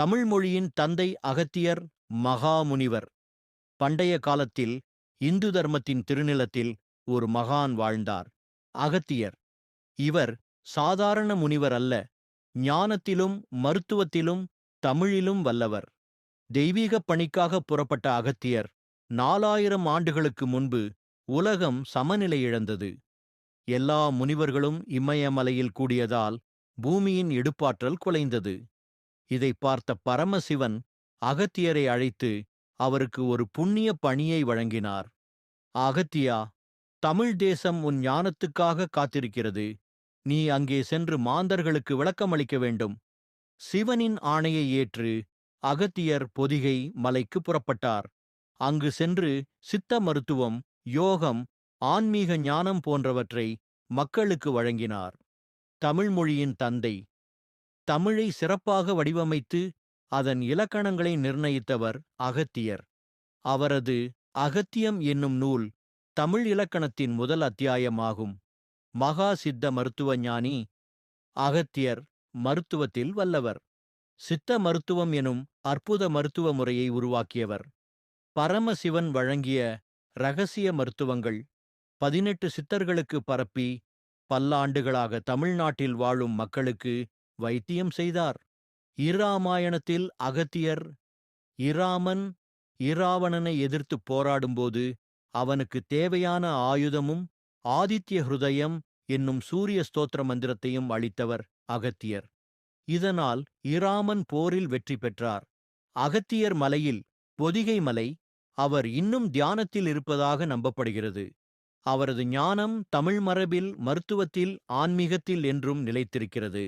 தமிழ் மொழியின் தந்தை அகத்தியர் மகாமுனிவர். பண்டைய காலத்தில் இந்து தர்மத்தின் திருநிலத்தில் ஒரு மகான் வாழ்ந்தார். அகத்தியர். இவர் சாதாரண முனிவர் அல்ல. ஞானத்திலும் மருத்துவத்திலும் தமிழிலும் வல்லவர். தெய்வீகப் பணிக்காக புறப்பட்ட அகத்தியர் நாலாயிரம் ஆண்டுகளுக்கு முன்பு உலகம் சமநிலை இழந்தது. எல்லா முனிவர்களும் இமயமலையில் கூடியதால் பூமியின் இடுப்பாற்றல் குலைந்தது. இதை பார்த்த பரமசிவன் அகத்தியரை அழைத்து அவருக்கு ஒரு புண்ணிய பணியை வழங்கினார். அகத்தியா தமிழ் தேசம் உன் ஞானத்துக்காக காத்திருக்கிறது. நீ அங்கே சென்று மாந்தர்களுக்கு விளக்கமளிக்க வேண்டும். சிவனின் ஆணையை ஏற்று அகத்தியர் பொதிகை மலைக்கு புறப்பட்டார். அங்கு சென்று சித்த மருத்துவம் யோகம் ஆன்மீக ஞானம் போன்றவற்றை மக்களுக்கு வழங்கினார். தமிழ்மொழியின் தந்தை தமிழை சிறப்பாக வடிவமைத்து அதன் இலக்கணங்களை நிர்ணயித்தவர் அகத்தியர். அவரது அகத்தியம் என்னும் நூல் தமிழ் இலக்கணத்தின் முதல் அத்தியாயமாகும். மகா சித்த மருத்துவ ஞானி அகத்தியர் மருத்துவத்தில் வல்லவர். சித்த மருத்துவம் எனும் அற்புத மருத்துவ முறையை உருவாக்கியவர். பரமசிவன் வழங்கிய ரகசிய மருத்துவங்கள் பதினெட்டு சித்தர்களுக்கு பரப்பி பல்லாண்டுகளாக தமிழ்நாட்டில் வாழும் மக்களுக்கு வைத்தியம் செய்தார். இராமாயணத்தில் அகத்தியர் இராமன் இராவணனை எதிர்த்து போராடும்போது அவனுக்கு தேவையான ஆயுதமும் ஆதித்ய ஹிருதயம் என்னும் சூரிய ஸ்தோத்திர மந்திரத்தையும் அளித்தவர் அகத்தியர். இதனால் இராமன் போரில் வெற்றி பெற்றார். அகத்தியர் மலையில் பொதிகை மலை அவர் இன்னும் தியானத்தில் இருப்பதாக நம்பப்படுகிறது. அவரது ஞானம் தமிழ் மரபில் மருத்துவத்தில் ஆன்மீகத்தில் என்றும் நிலைத்திருக்கிறது.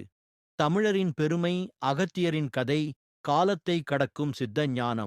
தமிழரின் பெருமை அகத்தியரின் கதை காலத்தை கடக்கும் சித்த ஞானம்.